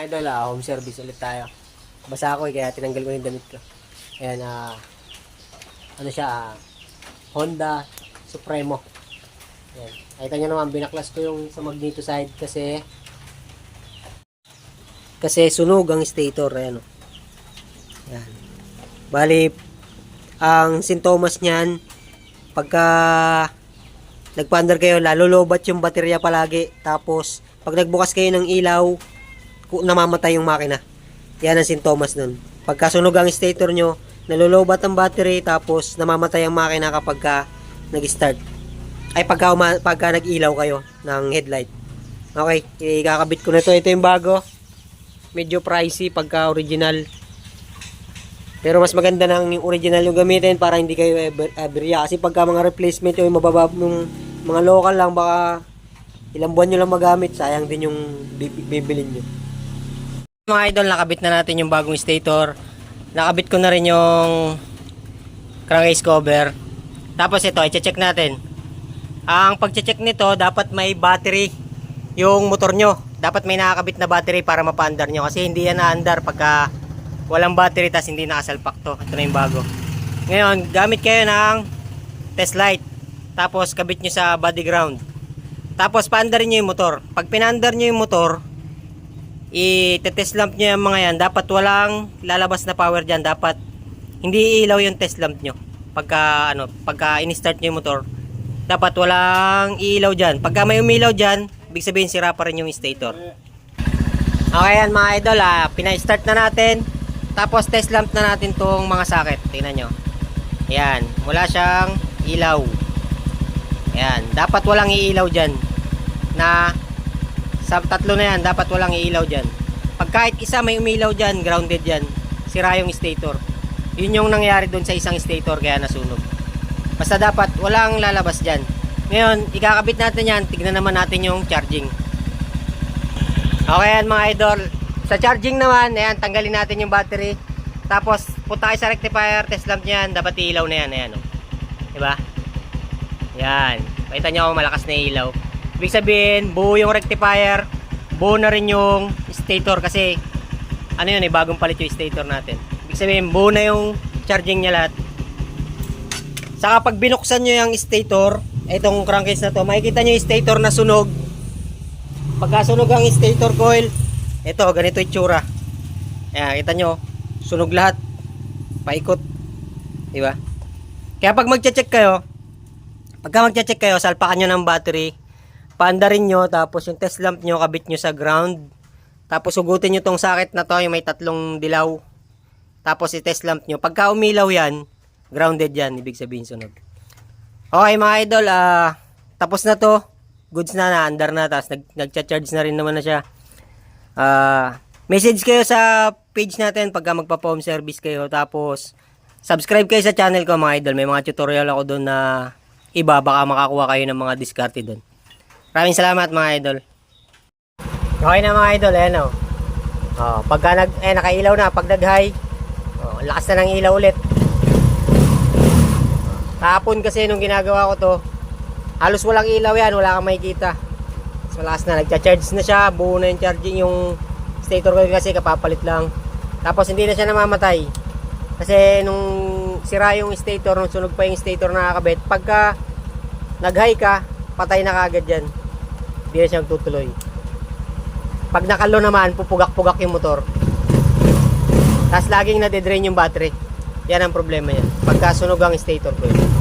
Idol, ah, home service ulit tayo. Basa ako eh, kaya tinanggal ko yung damit ko. Ayan, ah, ano siya, ah, Honda Supremo. Ayan. Nakita nyo naman, binaklas ko yung sa magneto side kasi kasi sunog ang stator. Ayan, oh. Ayan. Bali, ang sintomas niyan, pagka nagpa-under kayo, lalo lobat yung baterya palagi. Tapos, pag nagbukas kayo ng ilaw, namamatay yung makina. Yan ang sintomas nun. Pagka sunog ang stator nyo, nalulobat ang battery, tapos namamatay ang makina kapag ka nag-start. Ay, pagka, uma- pagka nag-ilaw kayo ng headlight. Okay, ikakabit ko na to. Ito yung bago. Medyo pricey pagka original. Pero mas maganda nang yung original yung gamitin para hindi kayo aberya. Kasi pagka mga replacement yung mababa yung mga local lang baka ilang buwan nyo lang magamit, sayang din yung bi- bibilin nyo. Mga idol, nakabit na natin yung bagong stator. Nakabit ko na rin yung crankcase cover. Tapos ito, i-check natin. Ang pag-check nito, dapat may battery yung motor nyo. Dapat may nakakabit na battery para mapaandar nyo. Kasi hindi yan naandar pagka walang battery tas hindi nakasalpak to. Ito na yung bago. Ngayon, gamit kayo ng test light. Tapos kabit nyo sa body ground. Tapos paandarin nyo yung motor. Pag pinaandar nyo yung motor, i-test lamp nyo yung mga yan. Dapat walang lalabas na power dyan. Dapat hindi ilaw yung test lamp nyo. Pagka, ano, pagka in-start nyo yung motor, dapat walang ilaw dyan. Pagka may umilaw dyan, ibig sabihin sira pa rin yung stator. Okay yan mga idol, ah, pina-start na natin. Tapos test lamp na natin tong mga socket. Tingnan nyo. Yan, wala siyang ilaw. Yan, dapat walang iilaw dyan. Na sa tatlo na yan, dapat walang iilaw dyan. Pag kahit isa may umilaw dyan, grounded dyan, sira yung stator. Yun yung nangyari doon sa isang stator kaya nasunog. Basta dapat walang lalabas dyan. Ngayon, ikakabit natin yan, tignan naman natin yung charging. Okay yan mga idol. Sa charging naman, ayan, tanggalin natin yung battery. Tapos, punta sa rectifier, test lamp niyan, dapat ilaw na yan, ayan, oh. Diba? Yan. Pakita nyo malakas na ilaw. Ibig sabihin, buo yung rectifier, buo na rin yung stator kasi ano yun eh, bagong palit yung stator natin. Ibig sabihin, buo na yung charging niya lahat. Saka pag binuksan nyo yung stator, itong crankcase na to, makikita nyo yung stator na sunog. Pagka sunog ang stator coil, ito, ganito yung tsura. Ayan, kita nyo, sunog lahat. Paikot. Diba? Kaya pag magche-check kayo, pagka magche-check kayo, salpakan nyo ng battery, paandarin nyo, tapos yung test lamp nyo, kabit nyo sa ground, tapos ugutin nyo tong socket na to, yung may tatlong dilaw, tapos i-test lamp nyo. Pagka umilaw yan, grounded yan, ibig sabihin sunog. Okay mga idol, ah, tapos na to, goods na, na-under na, tapos nag, nagcha-charge na rin naman na siya. Ah, message kayo sa page natin pagka magpa-home service kayo, tapos subscribe kayo sa channel ko mga idol. May mga tutorial ako doon na iba, baka makakuha kayo ng mga diskarte doon. Maraming salamat mga idol. Okay na mga idol, ayan o. Oh, pagka nag, eh, nakailaw na, pag nag-high, oh, lakas na ng ilaw ulit. Kahapon kasi nung ginagawa ko to, halos walang ilaw yan, wala kang makikita. So lakas na, nagcha-charge na siya, buo na yung charging yung stator ko kasi kapapalit lang. Tapos hindi na siya namamatay. Kasi nung sira yung stator, nung sunog pa yung stator na nakakabit, pagka nag-high ka, patay na kagad yan. Hindi na siya tutuloy. Pag nakalo naman, pupugak-pugak yung motor. Tapos laging nade-drain yung battery. Yan ang problema yan. Pagka sunog ang stator ko yun.